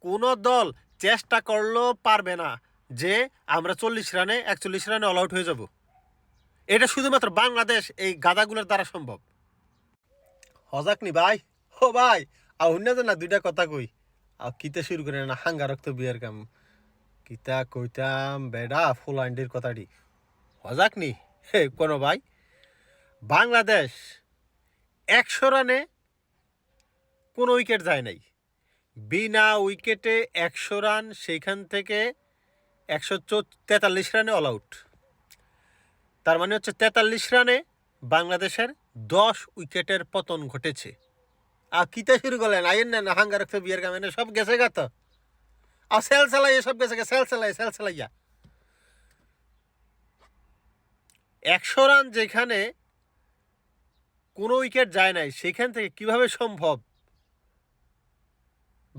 কোনো দল চেষ্টা করলেও পারবে না যে আমরা চল্লিশ রানে, একচল্লিশ রানে অল আউট হয়ে যাব। এটা শুধুমাত্র বাংলাদেশ এই গাদাগুলোর দ্বারা সম্ভব। হজাক নি ভাই, ও ভাই আর অন্য না দুইটা কথা কই। আর কিতে শুরু করে না হাঙ্গা রক্ত বিয়ের কাম। কিতা কইতাম, বেডা ফুল আন্ডির কথাটি। হজাক নি হে, কোনো ভাই? বাংলাদেশ একশো রানে কোনো উইকেট যায় নাই। বিনা উইকেটে একশো রান, সেইখান থেকে একশো তেতাল্লিশ রানে অল আউট তার মানে হচ্ছে তেতাল্লিশ রানে বাংলাদেশের দশ উইকেটের পতন ঘটেছে। আর কিতা শুরু করলেন? আইন না হাঙ্গা রাখতে বিয়ের কামে সব গেছে গা তো। আর সেল চালাই সব গেছে গা, সেল চালাই সেল চালাইয়া। একশো রান যেখানে কোনো উইকেট যায় নাই, সেখান থেকে কীভাবে সম্ভব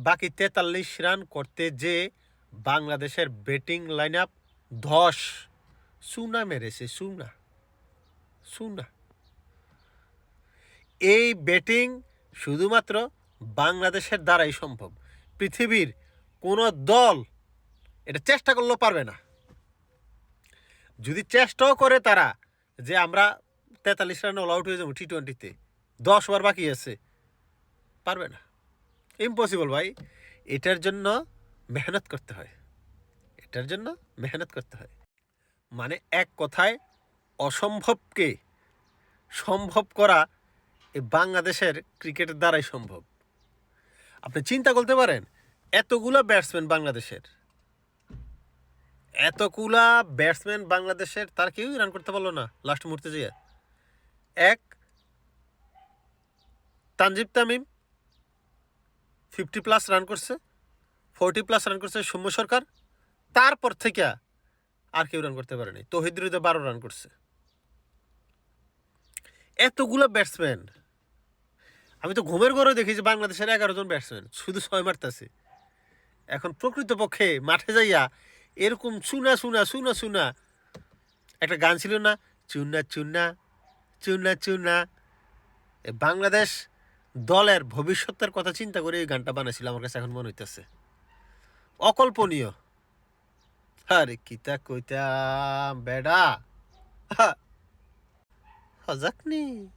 বাকি তেতাল্লিশ রান করতে যে বাংলাদেশের ব্যাটিং লাইন আপ ধস। সুনা মেরেছে, সুনা সুনা। এই ব্যাটিং শুধুমাত্র বাংলাদেশের দ্বারাই সম্ভব। পৃথিবীর কোনো দল এটা চেষ্টা করলেও পারবে না। যদি চেষ্টাও করে তারা যে আমরা তেতাল্লিশ রানে অল আউট হয়ে যাব টি টোয়েন্টিতে দশ ওভার বাকি আছে, পারবে না। ইম্পসিবল ভাই। এটার জন্য মেহনত করতে হয়। এটার জন্য মেহনত করতে হয়। মানে এক কথায় অসম্ভবকে সম্ভব করা এই বাংলাদেশের ক্রিকেটের দ্বারাই সম্ভব। আপনি চিন্তা করতে পারেন, এতগুলো ব্যাটসম্যান বাংলাদেশের। এতগুলা ব্যাটসম্যান বাংলাদেশের, তার কেউই রান করতে পারল না লাস্ট মুহূর্তে যেয়ে। এক, Tanzid Tamim fifty plus run করছে, ফোরটি প্লাস রান করছে সৌম্য সরকার। তারপর থেকে আর কেউ রান করতে পারেনি। তহিদ বারো রান করছে। এতগুলো ব্যাটসম্যান আমি তো ঘুমের ঘরে দেখি যে বাংলাদেশের এগারো জন ব্যাটসম্যান শুধু ছয় মারতেছে। এখন প্রকৃতপক্ষে মাঠে যাইয়া এরকম চুনা চুনা চুনা চুনা। একটা গান ছিল না, চুনা চুনা চুনা চুনা। বাংলাদেশ দলের ভবিষ্যতের কথা চিন্তা করে এই গানটা বানাইছিল, আমার কাছে এখন মনে হইতেছে। অকল্পনীয়। আরে কিতা কইতাম, বেডা। হজাক নি।